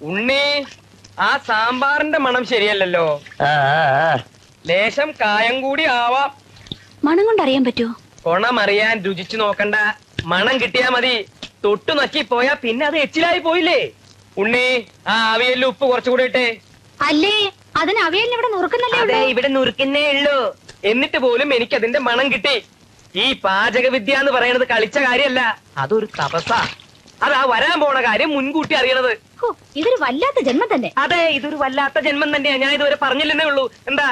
ഉണ്ണി ആ സാമ്പാറിന്റെ മണം ശരിയല്ലല്ലോ. ലേശം കായം കൂടി ആവാം. മണം കൊണ്ട് അറിയാൻ പറ്റുമോ കൊണമറിയാൻ രുചിച്ചു നോക്കണ്ട. മണം കിട്ടിയാ മതി. തൊട്ടു നക്കി പോയാ പിന്നെ അത് എച്ചിലായി പോയില്ലേ. ഉണ്ണി ആ അവിയലിൽ ഉപ്പ് കുറച്ചുകൂടി ഇട്ടേ. അല്ലേ? അതിന് അവയലിന് ഇവിടെ നുറുക്കുന്നല്ലേ അതെ ഇവിടെ നുറുക്കുന്നേ ഉള്ളൂ. എന്നിട്ട് പോലും എനിക്ക് അതിന്റെ മണം കിട്ടി. ഈ പാചക വിദ്യ എന്ന് പറയുന്നത് കളിച്ച കാര്യല്ല അതൊരു തപസാ അതാ വരാൻ പോണ കാര്യം മുൻകൂട്ടി അറിയണത്. ഇതൊരു വല്ലാത്ത ജന്മം തന്നെ. അതെ ഇതൊരു വല്ലാത്ത ജന്മം തന്നെയാ. ഞാൻ ഇതുവരെ പറഞ്ഞില്ലെന്നേ ഉള്ളൂ. എന്താ?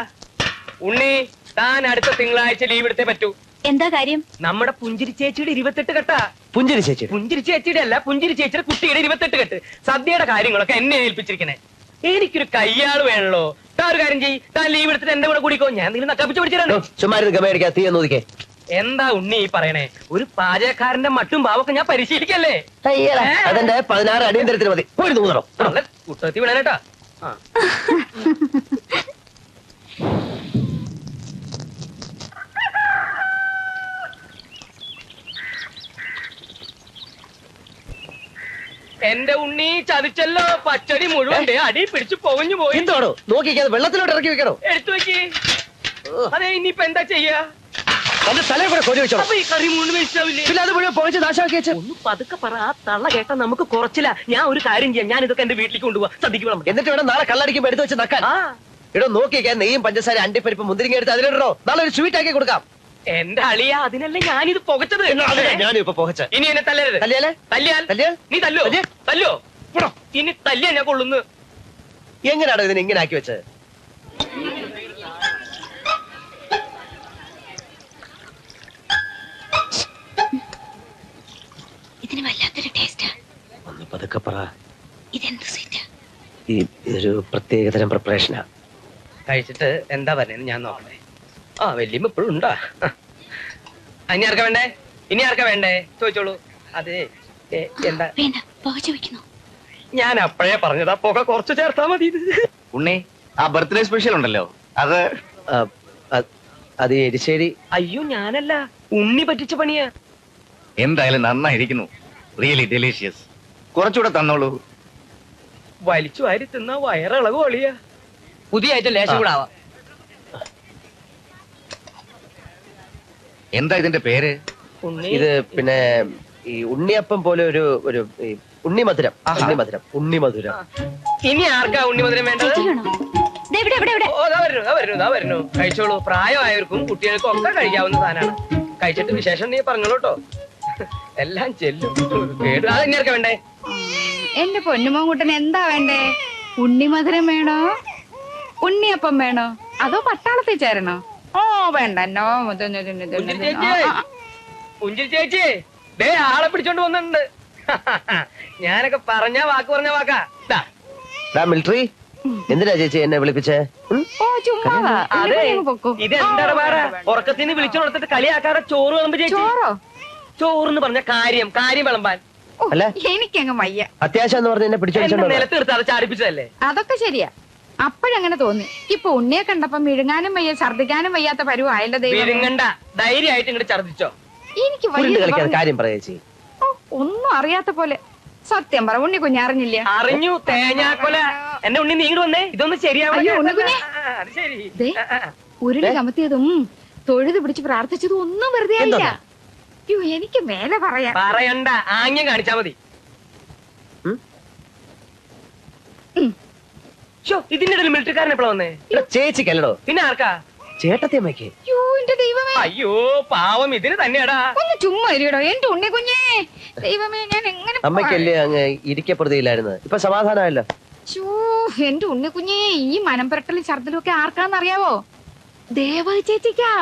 ഉണ്ണി താൻ അടുത്ത തിങ്കളാഴ്ച ലീവ് എടുത്തേ പറ്റൂ. എന്താ കാര്യം? നമ്മുടെ പുഞ്ചിരി ചേച്ചിയുടെ ഇരുപത്തെട്ട് കെട്ടാ. പുഞ്ചിരി ചേച്ചി പുഞ്ചിരി ചേച്ചിയുടെ അല്ല പുഞ്ചിരി ചേച്ചിയുടെ കുട്ടിയുടെ ഇരുപത്തെട്ട് കെട്ട്. സദ്യയുടെ കാര്യങ്ങളൊക്കെ എന്നെ ഏൽപ്പിച്ചിരിക്കണേ. എനിക്കൊരു കയ്യാൾ വേണല്ലോ. താ ഒരു കാര്യം ചെയ്യ്. താൻ ലീവ് എടുത്തിട്ട് എന്റെ കൂടെ കൂടിക്കോ. ഞാൻ നിങ്ങൾ നക്കാപ്പിച്ച് പിടിച്ചിട്ടുണ്ടോ. ചുമ്മാ ഗമയടിക്കാ തീ ഒതുക്കേ. എന്താ ഉണ്ണി ഈ പറയണേ? ഒരു പാചകക്കാരന്റെ മട്ടും പാവൊക്കെ ഞാൻ പരിശീലിക്കല്ലേ? അതെന്റെ പതിനാറ് അടിയന്തരത്തിന് മതി. പോയി തോന്നണം കുട്ടത്തി വിടാനേട്ടാ. എന്റെ ഉണ്ണി ചതിച്ചല്ലോ. പച്ചടി മുഴുവൻ അടി പിടിച്ചു പോകഞ്ഞു പോയി. എന്തോടോ? നോക്കിക്കാതെ വെള്ളത്തിലോട്ട് ഇറക്കി വെക്കണോ? എടുത്തു വെക്കി. അതെ ഇനിയിപ്പോ എന്താ ചെയ്യാ? തന്റെ തലയിൽ കൂടെ കൊതി വെച്ചോ അപ്പൊ ഈ കറി മുഴുവൻ വേസ്റ്റാവില്ലേ പിന്നെ അത് മുഴുവൻ പൊളിച്ച് നാശമാക്കി വെച്ച് ഒന്ന് പതുക്കെ പറ ആ തള്ള കേട്ടാ നമുക്ക് കുറച്ചില്ല ഞാൻ ഒരു കാര്യം ചെയ്യാം. ഞാൻ ഇതൊക്കെ എന്റെ വീട്ടിലേക്ക് കൊണ്ടുപോവാ. സദ്യക്ക് വിളമ്പ്. എന്നിട്ട് വേണം നാളെ കള്ളടിക്കുമ്പോ എടുത്ത് വെച്ച് നക്കാൻ. ഇടോ നോക്കിക്കാൻ നെയ്യും പഞ്ചസാര അണ്ടിപ്പരിപ്പ് മുന്തിരിങ്ങ എടുത്ത് അതിലിടണോ? നാളെ ഒരു സ്വീറ്റ് ആക്കി കൊടുക്കാം. എന്റെ അളിയ അതിനല്ലേ ഞാനിത് പുകച്ചത്? ഞാനിപ്പോ പുകച്ച. ഇനി എന്നെ തല്ലരുത്. തല്ലിയാലേ? തല്ലിയാൽ? തല്ലിയാൽ? നീ തല്ലോ? തല്ലോ. ഇനി തല്ലിയാ ഞാൻ കൊള്ളുന്നു എങ്ങനെയാണോ ഇതിനെ ഇങ്ങനെ ആക്കി വെച്ചത്? പതുക്കെ പറ. ഇതെന്ത് സീറ്റ് ഈ ഇതൊരു പ്രത്യേകതരം പ്രിപ്പറേഷനാ കഴിച്ചിട്ട് എന്താ പറയുന്നത് ഞാൻ നോക്കണേ ആ വല്യമ്മ ഇപ്പോഴും ഉണ്ടാ? ആ, ഇനി ആർക്കാ വേണ്ടേ? ഇനി ആർക്കാ വേണ്ടേ? ചോദിച്ചോളൂ. അതെ എന്താ? വേണ്ട പുകച്ചു വെക്കുന്നു ഞാൻ അപ്പോഴേ പറഞ്ഞതാ പുക കുറച്ച് ചേർത്താ മതി. ഇത്. ഉണ്ണി ആ ബർത്ത്ഡേ സ്പെഷ്യൽ ഉണ്ടല്ലോ അത്? ആ, അത്- അത് എരിശ്ശേരി അയ്യോ ഞാനല്ല. ഉണ്ണി പറ്റിച്ച പണിയാ. എന്തായാലും നന്നായിരിക്കുന്നു. റിയലി ഡെലീഷ്യസ് കുറച്ചുകൂടെ തന്നോളൂ. വലിച്ചു വാരി തിന്ന വയറിളവ് ഒളിയ. പുതിയ ഐറ്റം ലേശം കൂടെ ആവാം. എന്താ ഇതിന്റെ പേര്? ഉണ്ണി. ഇത് പിന്നെ ഈ ഉണ്ണിയപ്പം പോലെ ഒരു ഒരു ഈ ഉണ്ണിമധുരം മധുരം ഉണ്ണിമധുരം ഉണ്ണിമധുരം. ഇനി ആർക്കാ ഉണ്ണി മധുരം വേണ്ടത് ദേ ഇവിടെ ഇവിടെ ഇവിടെ. ഓ ദാ വരുന്നു ദാ വരുന്നു ദാ വരുന്നു. കഴിച്ചോളൂ. പ്രായമായവർക്കും കുട്ടികൾക്കും ഒക്കെ കഴിക്കാവുന്ന സാധനമാണ്. കഴിച്ചിട്ട് വിശേഷം നീ പറഞ്ഞോളൂ കേട്ടോ എല്ലാം ചെല്ലും. വേണ്ടേ? എന്റെ പൊന്നുമോങ്കുട്ടൻ എന്താ വേണ്ടേ? ഉണ്ണിമധുരം വേണോ? ഉണ്ണിയപ്പം വേണോ? അതോ പട്ടാളത്തിൽ ചേരണോ? ഓ വേണ്ട. എന്നോ പുഞ്ചിരി ചേച്ചി. ദേ ആളെ പിടിച്ചോണ്ട് വന്നിട്ടുണ്ട്. ഞാനൊക്കെ പറഞ്ഞ വാക്ക് പറഞ്ഞ വാക്കാ. മിലിട്ടറി. മിലിറ്ററി എന്തിനാ ചേച്ചി എന്നെ വിളിപ്പിച്ചേ? ഓ ചുമ്മാ അതെ ഇത് എന്താ പറയാ ഉറക്കത്തിന് വിളിച്ചു കൊടുത്തിട്ട് കളിയാക്കാതെ ചോറ് വിളമ്പ് ചേച്ചി. ചോറോ? ചോറെന്ന് പറഞ്ഞ കാര്യം കാര്യം വിളമ്പാൻ. അല്ലേ? എനിക്കങ്ങ് വയ്യ. അത്യാവശ്യം എന്ന് പറഞ്ഞ് എന്നെ പിടിച്ചു എന്റെ വെച്ചോണ്ടോ നിലത്ത് എടുത്ത് അത് ചാടിപ്പിച്ചതല്ലേ? അതൊക്കെ ശരിയാ. അപ്പോഴങ്ങനെ തോന്നി. ഇപ്പൊ ഉണ്ണിയെ കണ്ടപ്പോ മിഴുങ്ങാനും വയ്യ ഛർദിക്കാനും വയ്യാത്ത പരുവായല്ലോ ദൈവം വിരുങ്ങണ്ട ധൈര്യമായിട്ട് ഇങ്ങോട്ട് എനിക്ക് ഉരുണ്ട് വയ്യ കളിക്കാതെ കാര്യം പറയാ ചേച്ചി. ഓ, ഒന്നും അറിയാത്ത പോലെ. സത്യം പറ ഉണ്ണി കുഞ്ഞറിഞ്ഞില്ല അറിഞ്ഞു തേങ്ങാക്കൊല എന്റെ ഉണ്ണി നീങ്ങി വന്നേ. ഇതൊന്നും ശരിയാവില്ല അയ്യോ, ആ അത് ശരി. ദേ. ഉരുളി കമത്തിയതും തൊഴുത് പിടിച്ച് പ്രാർത്ഥിച്ചതും ഒന്നും വെറുതെ ആയില്ല? അയ്യോ എനിക്ക് മേലെ പറയാം. പറയണ്ട. ആംഗ്യം കാണിച്ചാ മതി. ഇതിന്റെ ഇടയിൽ മിലിറ്ററിക്കാരൻ എപ്പോഴാ വന്നേ? ചേച്ചിക്കല്ലടോ. പിന്നെ ആർക്കാ? ചേട്ടത്തി അമ്മയ്ക്ക്. അയ്യോ എന്റെ ദൈവമേ. അയ്യോ പാവം ഇതിന് തന്നെയാടാ. ഒന്ന് ചുമ്മാ ഇരിക്കടോ എന്റെ ഉണ്ണി കുഞ്ഞേ. ദൈവമേ ഞാൻ എങ്ങനെ അമ്മയ്ക്കല്ലേ അങ്ങ് ഇരിക്കപ്പെടുത്തിയില്ലായിരുന്നു ഇപ്പൊ സമാധാനമല്ലോ എന്റെ ഉണ്ണി കുഞ്ഞേ ഈ മനംപുരട്ടലും ഛർദിലും ഒക്കെ ആർക്കാന്നറിയാവോ ദേവ ചേച്ചിക്കാ.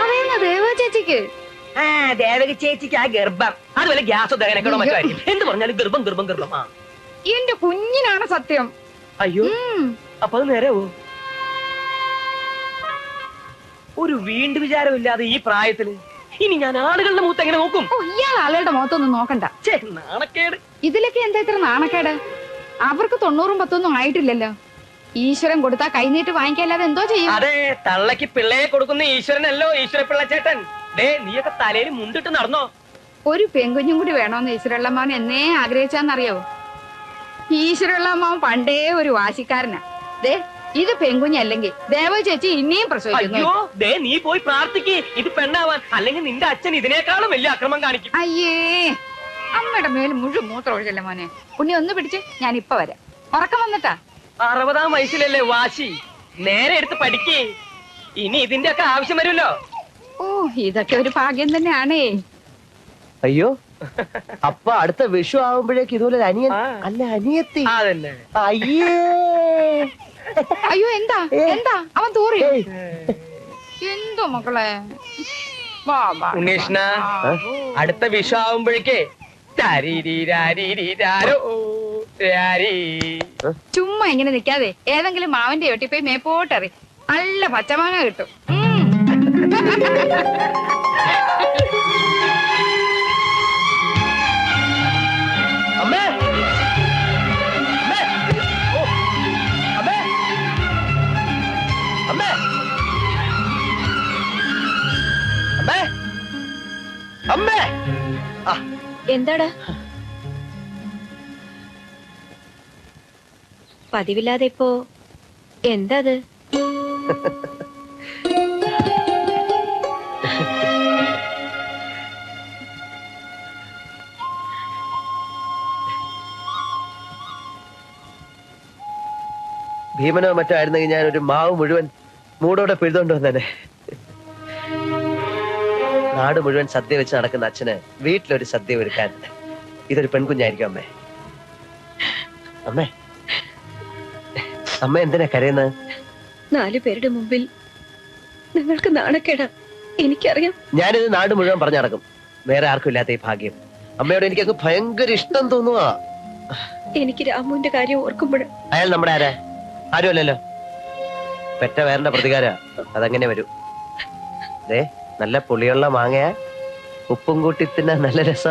അറിയുന്ന ദേവ ചേച്ചിക്ക്? ആ ദേവക ചേച്ചിക്ക് ആ ഗർഭം. അതുപോലെ ഗ്യാസ് ദഹനക്കടോ മറ്റോ ആയിരിക്കും. എന്ത് പറഞ്ഞാലും ഗർഭം ഗർഭം ഗർഭം. ആ. എന്റെ കുഞ്ഞിനാണ് സത്യം. അയ്യോ. അപ്പൊ അത് നേരെവോ ഒരു വീണ്ടും വിചാരമില്ലാതെ ഈ പ്രായത്തിൽ ഇനി ഞാൻ ആളുകളുടെ മൂത്ത് എങ്ങനെ നോക്കും? ഓ ഇയാൾ ആളുകളുടെ മുഖത്തൊന്നും നോക്കണ്ട. ഛേ, നാണക്കേട്. ഇതിലൊക്കെ എന്താ ഇത്ര നാണക്കേട്? അവർക്ക് തൊണ്ണൂറും പത്തൊന്നും ആയിട്ടില്ലല്ലോ. ഈശ്വരൻ കൊടുത്താ കൈനീട്ട് വാങ്ങിക്കല്ലാതെ എന്തോ ചെയ്യും? അതെ തള്ളക്ക് പിള്ളയെ കൊടുക്കുന്ന ഈശ്വരനല്ലോ ഈശ്വര പിള്ളച്ചേട്ടൻ ഡേ നീയൊക്കെ തലയിൽ മുണ്ടിട്ട് നടന്നോ? ഒരു പെൺകുഞ്ഞും കൂടി വേണോന്ന് ഈശ്വരള്ളമാൻ എന്നേ ആഗ്രഹിച്ചാന്നറിയോ ഈശ്വരമുള്ള അമ്മാവൻ പണ്ടേ ഒരു വാശിക്കാരനാ. ദേ ഇത് പെൺകുഞ്ഞല്ലെങ്കിൽ ദേവ ചേച്ചി ഇനിയും പ്രസവിക്കുന്നു. അയ്യോ ദേ നീ പോയി പ്രാർത്ഥിക്ക്. ഇത് പെണ്ണാവാൻ അല്ലെങ്കിൽ നിന്റെ അച്ഛൻ ഇതിനേക്കാളും വലിയ അക്രമം കാണിക്കും. അയ്യേ അമ്മയുടെ മേൽ മുഴുവൻ മൂത്ര ഒഴിച്ചല്ലേ മോനെ? ഉണ്ണി ഒന്ന് പിടിച്ച് ഞാൻ ഇപ്പൊ വരാം. ഉറക്കം വന്നിട്ടാ? അറുപതാം വയസ്സിലല്ലേ വാശി. നേരെ എടുത്ത് പഠിക്കേ. ഇനി ഇതിന്റെ ഒക്കെ ആവശ്യം വരുമല്ലോ. ഓ ഇതൊക്കെ ഒരു ഭാഗ്യം തന്നെയാണേ. അയ്യോ അപ്പൊ അടുത്ത വിഷു ആവുമ്പോഴേക്ക് ഇതുപോലെ ഒരു അനിയൻ. അല്ല അനിയത്തി. അതന്നെ. അയ്യേ. അയ്യോ എന്താ? എന്താ? അവൻ തൂറി. എന്തോ മക്കളെ? വാ, വാ, ഉണ്ണീഷ്ണ വാ. അടുത്ത വിഷു ആവുമ്പോഴേക്കേ. ചുമ്മാ ഇങ്ങനെ നിക്കാതെ ഏതെങ്കിലും മാവിന്റെ ഒട്ടിപ്പോയി മേപ്പോട്ടറി മേപ്പോട്ടെറി നല്ല പച്ചമാങ്ങ കിട്ടും. ഉം. എന്താടാ? പതിവില്ലാതെ ഇപ്പോ എന്താ അത്? ഭീമനോ മറ്റോ ആയിരുന്നെങ്കിൽ ഞാൻ ഒരു മാവ് മുഴുവൻ മൂടോടെ പിഴുതോണ്ട് വന്നേനെ. നാട് മുഴുവൻ സദ്യ വെച്ച് നടക്കുന്ന അച്ഛന് വീട്ടിലൊരു സദ്യ ഒരുക്കാൻ ഇതൊരു പെൺകുഞ്ഞായിരിക്കും അമ്മേ. അമ്മേ അമ്മ എന്തിനാ കരയുന്നത് നാലു പേരുടെ മുമ്പിൽ നിങ്ങൾക്ക് നാണക്കേടാ. എനിക്കറിയാം. ഞാനിത് നാട് മുഴുവൻ പറഞ്ഞു നടക്കും. വേറെ ആർക്കും ഇല്ലാത്ത ഈ ഭാഗ്യം. അമ്മയോട് എനിക്കങ്ങ് ഭയങ്കര ഇഷ്ടം തോന്നുവാ. എനിക്ക് രാമുവിന്റെ കാര്യം ഓർക്കുമ്പോൾ അയാൾ നമ്മുടെ ആരാ? ആരുമല്ലല്ലോ? പെറ്റ വേറിന്റെ പ്രതികാര. അതങ്ങനെ വരും. ദേ നല്ല പുളിയുള്ള മാങ്ങയാ ഉപ്പും കൂട്ടി തിന്നാൻ നല്ല രസ.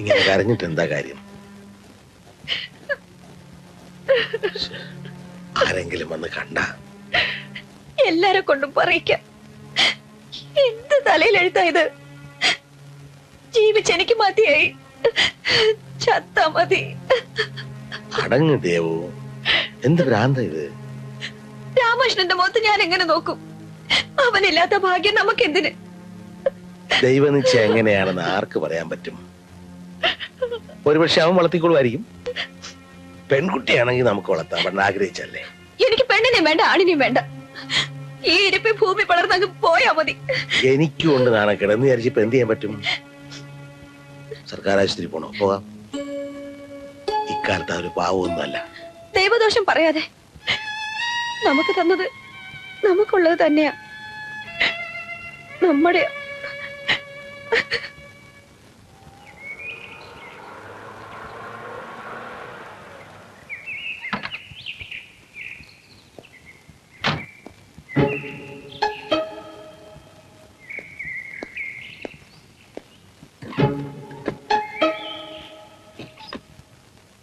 ഇങ്ങനെ കരഞ്ഞിട്ട് എന്താ കാര്യം? ആരെങ്കിലും വന്ന് കണ്ട? എല്ലാരെ കൊണ്ടും പറയിക്കാം. എന്ത് തലയിൽ എഴുത്തായത് ജീവിച്ചെനിക്ക് മതിയായി. ചത്താ മതി. അടങ്ങ് ദേവു. എന്ത് ഭ്രാന്ത ഇത്? രാമകൃഷ്ണന്റെ മുഖത്ത് ഞാൻ എങ്ങനെ നോക്കും? അവനില്ലാത്ത ഭാഗ്യം നമുക്ക് എന്തിന് ദൈവനിച്ച എങ്ങനെയാണെന്ന് ആർക്ക് പറയാൻ പറ്റും? ഒരുപക്ഷെ അവൻ വളർത്തിക്കൊള്ളുമായിരിക്കും. പെൺകുട്ടിയാണെങ്കിൽ നമുക്ക് വളർത്താം പണ്ട് ആഗ്രഹിച്ചല്ലേ? എനിക്ക് പെണ്ണിനെയും വേണ്ട ആണിനെയും വേണ്ട. ഈ ഇരിപ്പി ഭൂമി പളർന്നങ്ങ് പോയാ മതി. എനിക്കും ഉണ്ട് നാണക്കേട്. എന്ന് വിചാരിച്ച് എന്ത് ചെയ്യാൻ പറ്റും? സർക്കാർ ആശുപത്രി പോണോ? പോകാം. ഇക്കാലത്ത് ഒരു പാവമൊന്നുമല്ല ദൈവദോഷം പറയാതെ നമുക്ക് തന്നത് നമുക്കുള്ളത് തന്നെയാ. നമ്മുടെ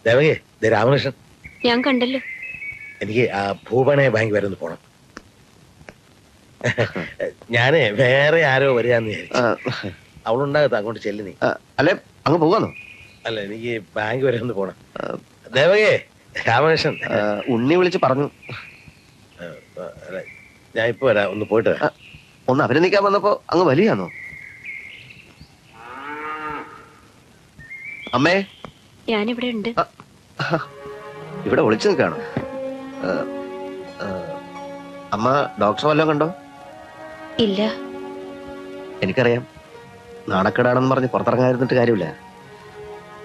ദേവകേ ദേ രാമകൃഷ്ണൻ. ഞാൻ കണ്ടല്ലോ. എനിക്ക് ആ ഭൂപണയ ബാങ്ക് വരെ ഒന്ന് പോണം. ഞാനേ വേറെ ആരോ വരികയെന്ന് വിചാരിച്ചു. അവളുണ്ടാകത്ത അങ്ങോട്ട് ചെല്ലു നീ. അല്ലെ? അങ്ങ് പോകാന്നോ? അല്ല എനിക്ക് ബാങ്ക് വരെ ഒന്ന് പോണം. ദേവകേ രാമകൃഷ്ണൻ. ഉണ്ണി വിളിച്ച് പറഞ്ഞു. അല്ല, ഞാൻ ഇപ്പൊ വരാം. ഒന്ന് പോയിട്ട് വരാം. ഒന്ന് അഭിനന്ദിക്കാൻ വന്നപ്പോ അങ്ങ് വലിയാന്നോ? അമ്മേ ഞാനിവിടെ ഉണ്ട്. ഇവിടെ ഒളിച്ചു നിൽക്കാണോ അമ്മ ഡോക്ടർ വല്ലതും കണ്ടോ? ഇല്ല. എനിക്കറിയാം. നാണക്കേടാണെന്ന് പറഞ്ഞ് പുറത്തിറങ്ങാതിരുന്നിട്ട് കാര്യമില്ല.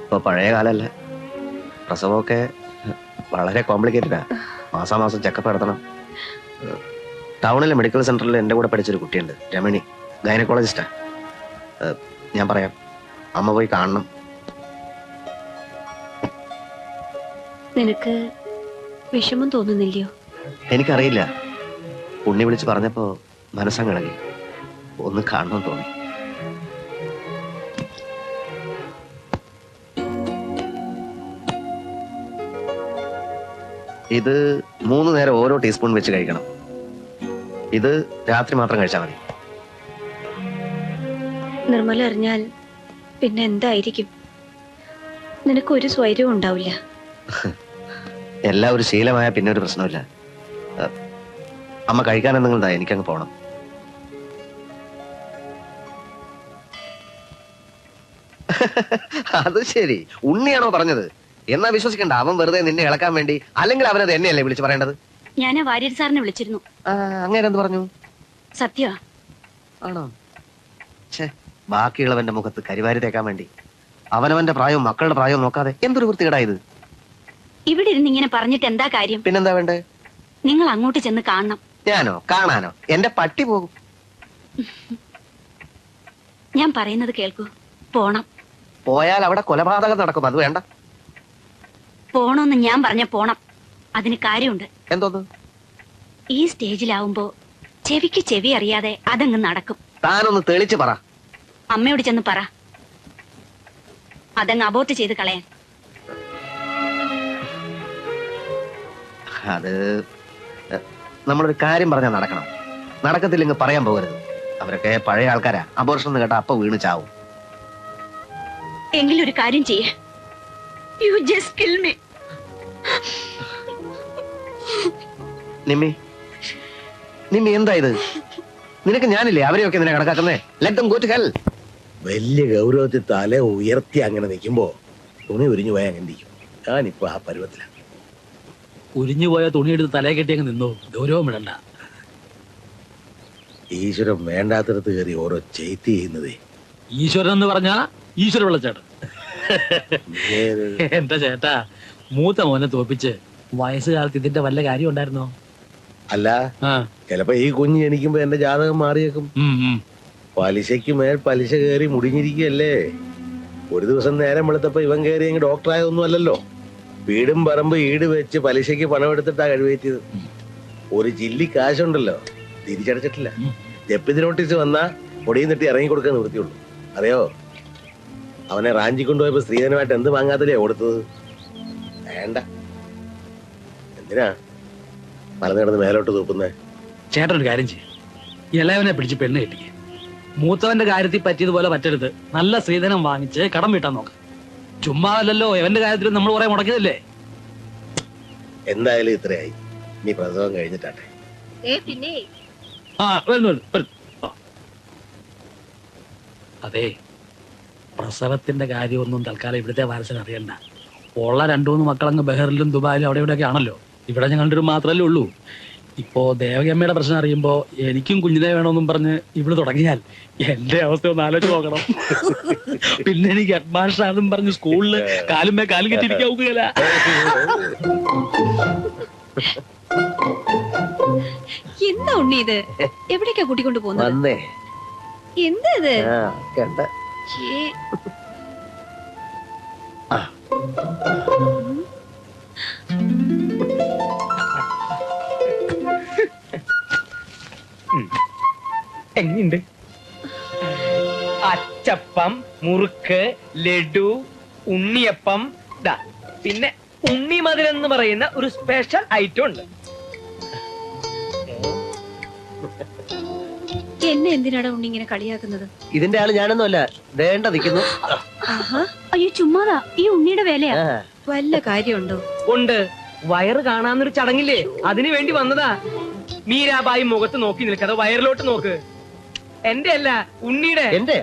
ഇപ്പൊ പഴയ കാലല്ല. പ്രസവമൊക്കെ വളരെ കോംപ്ലിക്കേറ്റഡാ മാസാമാസം ചെക്കപ്പ് നടത്തണം. ടൗണിലെ മെഡിക്കൽ സെന്ററിൽ എന്റെ കൂടെ പഠിച്ചൊരു കുട്ടിയുണ്ട്. രമണി. ഗൈനക്കോളജിസ്റ്റാ. ഞാൻ പറയാം. അമ്മ പോയി കാണണം. നിനക്ക് വിഷമം തോന്നുന്നില്ലയോ? എനിക്കറിയില്ല. ഉണ്ണി വിളിച്ച് പറഞ്ഞപ്പോ മനസ്സങ്ങിളകി ഒന്ന് കാണണം തോന്നി. ഇത് മൂന്ന് നേരം ഓരോ ടീസ്പൂൺ വെച്ച് കഴിക്കണം. ഇത് രാത്രി മാത്രം കഴിച്ചാൽ മതി. നിർമ്മല അറിഞ്ഞാൽ പിന്നെ എന്തായിരിക്കും? നിനക്ക് ഒരു സ്വൈര്യവും ഉണ്ടാവില്ല. എല്ലാം ഒരു ശീലമായ പിന്നെ ഒരു പ്രശ്നമില്ല അമ്മ കഴിക്കാൻ എന്തെങ്കിലും താ എനിക്കങ്ങ് പോകണം അത് ശരി. ഉണ്ണിയാണോ പറഞ്ഞത്? എന്നാ വിശ്വസിക്കണ്ട. അവൻ വെറുതെ നിന്നെ ഇളക്കാൻ വേണ്ടി അല്ലെങ്കിൽ അവനത് എന്നെയല്ലേ വിളിച്ചു പറയേണ്ടത്? ഞാൻ വാര്യർ സാറിനെ വിളിച്ചിരുന്നു. അങ്ങനെ എന്ത് പറഞ്ഞു? സത്യ. ആണോ? ഛേ ബാക്കിയുള്ളവന്റെ മുഖത്ത് കരിവാരി തേക്കാൻ വേണ്ടി. അവനവന്റെ പ്രായവും മക്കളുടെ പ്രായവും നോക്കാതെ എന്തൊരു വൃത്തികേടാ ഇത്? ഇവിടെ ഇരുന്ന് ഇങ്ങനെ പറഞ്ഞിട്ട് എന്താ കാര്യം? പിന്നെന്താ വേണ്ടേ? നിങ്ങൾ അങ്ങോട്ട് ചെന്ന് കാണണം. ഞാനോ? കാണാനോ? എന്റെ പട്ടി പോകും. ഞാൻ പറയുന്നത് കേൾക്കൂ. പോണം. പോയാൽ അവിടെ കൊലപാതകം നടക്കും. അത് വേണ്ട. പോണോന്ന് ഞാൻ പറഞ്ഞ പോണം. അതിന് കാര്യമുണ്ട്. എന്തോന്ന്? ഈ സ്റ്റേജിലാവുമ്പോ ചെവിക്ക് ചെവി അറിയാതെ അതങ്ങ് നടക്കും. താനൊന്ന് തെളിച്ച് പറ. അമ്മയോട് ചെന്ന് പറ. അതങ്ങ് അബോർട്ട് ചെയ്ത് കളയാൻ. അത് നമ്മൾ നമ്മളൊരു കാര്യം പറഞ്ഞാൽ നടക്കണം. നടക്കത്തില്ലെങ്കിൽ പറയാൻ പോകരുത്. അവരൊക്കെ പഴയ ആൾക്കാരാ. അബോർഷൻ എന്ന് കേട്ടാ അപ്പൊ വീണ് ചാവും. എങ്കിലൊരു കാര്യം ചെയ്യേ. You just kill me Nimmi Nimmi എന്താ ഇത്? നിനക്ക് ഞാനില്ലേ? അവരെയൊക്കെ നിന്നെ കണക്കാക്കുന്നേ. Let them go to hell വലിയ ഗൗരവത്തിൽ തല ഉയർത്തി അങ്ങനെ നിൽക്കുമ്പോ തുണി ഉരിഞ്ഞു പോയാൽ അങ്ങനെ ഇരിക്കും. ഞാനിപ്പോ ആ പരുവത്തിലാണ് ഉരിഞ്ഞുപോയ തുണിയെടുത്ത് തലേ കെട്ടി അങ്ങ് നിന്നു. ഗൗരവം വിടണ്ട ഈശ്വരൻ വേണ്ടാത്തടത്ത് കയറി ഓരോ ചെയ്ത്തി ചെയ്യുന്നതേ. ഈശ്വരൻ എന്ന് പറഞ്ഞാ ഈശ്വര വെള്ളച്ചേട്ടൻ ഇങ്ങേര് എന്റെ ചേട്ടാ മൂത്ത മോനെ തോപ്പിച്ച് വയസ്സുകാലത്ത് ഇതിന്റെ വല്ല കാര്യം ഉണ്ടായിരുന്നോ? അല്ല ചിലപ്പോ ഈ കുഞ്ഞ് ജനിക്കുമ്പോ എന്റെ ജാതകം മാറിയേക്കും. പലിശയ്ക്ക് മേൽ പലിശ കയറി മുടിഞ്ഞിരിക്കുകയല്ലേ? ഒരു ദിവസം നേരം വെളുത്തപ്പോ ഇവൻ കയറി ഡോക്ടറായ ഒന്നും അല്ലല്ലോ. വീടും പറമ്പ് ഈട് വെച്ച് പലിശയ്ക്ക് പണം എടുത്തിട്ടാ കഴിവേറ്റിയത്. ഒരു ജില്ലി കാശുണ്ടല്ലോ. തിരിച്ചടച്ചിട്ടില്ല. ജപ്പിതി നോട്ടീസ് വന്നാ പൊടിയും തട്ടി ഇറങ്ങി കൊടുക്കാൻ നിർത്തിയുള്ളൂ അറിയോ? അവനെ റാഞ്ചി കൊണ്ടുപോയപ്പോ സ്ത്രീധനമായിട്ട് എന്ത് വാങ്ങാത്തല്ലേ കൊടുത്തത്? വേണ്ട. എന്തിനാ? മലന്ന് കിടന്ന് മേലോട്ട് തൂക്കുന്നേ? ചേട്ടൻ ഒരു കാര്യം ചെയ്യും. ഇളയവനെ പിടിച്ച് പെണ്ണ് കെട്ടിക്ക്. മൂത്തവന്റെ കാര്യത്തിൽ പറ്റിയതുപോലെ പറ്റരുത്. നല്ല സ്ത്രീധനം വാങ്ങിച്ച് കടം വീട്ടാൻ നോക്കാം. ചുമ്മാ അല്ലല്ലോ എവന്റെ കാര്യത്തിൽ നമ്മൾ കുറെ മുടക്കിയതല്ലേ? എന്തായാലും ഇത്രയായി. നീ പ്രസവം കഴിഞ്ഞിട്ടാട്ടെ. പിന്നെ? ആ വരുന്നു വരുന്നു, വരുന്നു ആ. അതെ പ്രസവത്തിന്റെ കാര്യമൊന്നും തൽക്കാലം ഇവിടുത്തെ വാരസൻ അറിയണ്ട. ഉള്ള രണ്ടു മൂന്ന് മക്കളങ്ങ് ബഹറിലും ദുബായിലും അവിടെ ഇവിടെയൊക്കെ ആണല്ലോ. ഇവിടെ ഞങ്ങളുടെ ഒരു മാത്രമല്ലേ ഉള്ളൂ. ഇപ്പോ ദേവകമ്മയുടെ പ്രശ്നം അറിയുമ്പോ എനിക്കും കുഞ്ഞിനെ വേണമെന്നും പറഞ്ഞ് ഇവിടെ തുടങ്ങിയാൽ എന്റെ അവസ്ഥ ഒന്ന് ആലോചിച്ച് നോക്കണം. പിന്നെ എനിക്ക് ഹെഡ് മാസ്റ്റർ ആണെന്നും പറഞ്ഞ് സ്കൂളിൽ കാലുമേ കാലും കെട്ടിരിക്കാവുകയല്ല എന്താ ഉണ്ണി ഇത്? എവിടേക്കാ കൂട്ടിക്കൊണ്ട് പോകുന്നത്? വന്നേ. എന്താ ഇത്? ആ കണ്ട. ഛേ. എങ്ങനെയുണ്ട്? അച്ചപ്പം മുറുക്ക് ലഡു ഉണ്ണിയപ്പം. ദാ പിന്നെ ഉണ്ണിമധുരം എന്ന് പറയുന്ന ഒരു സ്പെഷ്യൽ ഐറ്റം ഉണ്ട്. എന്നെ എന്തിനാടാ ഉണ്ണി ഇങ്ങനെ കളിയാക്കുന്നത്? ഇതിന്റെ ആൾ ഞാനൊന്നുമല്ല വേണ്ട നിൽക്കുന്നു. ആഹാ അയ്യോ ചുമ്മാതാ ഈ ഉണ്ണിയുടെ വേലയാ. ആ, വല്ല കാര്യമുണ്ടോ? ഉണ്ട്. വയറ് കാണാന്നൊരു ചടങ്ങില്ലേ? അതിനു വേണ്ടി വന്നതാ. മീരാബായി മുഖത്ത് നോക്കി നിൽക്കാതെ വയറിലോട്ട് നോക്ക്. എന്റെ അല്ല ഉണ്ണിയുടെ. എന്റെ?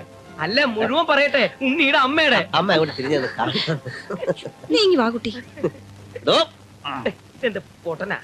അല്ല മുഴുവൻ പറയട്ടെ. ഉണ്ണിയുടെ അമ്മയുടെ. അമ്മ അങ്ങോട്ട് തിരിഞ്ഞു നീ ഇങ്ങി വാ കുട്ടി. എന്റെ പൊട്ടനാ?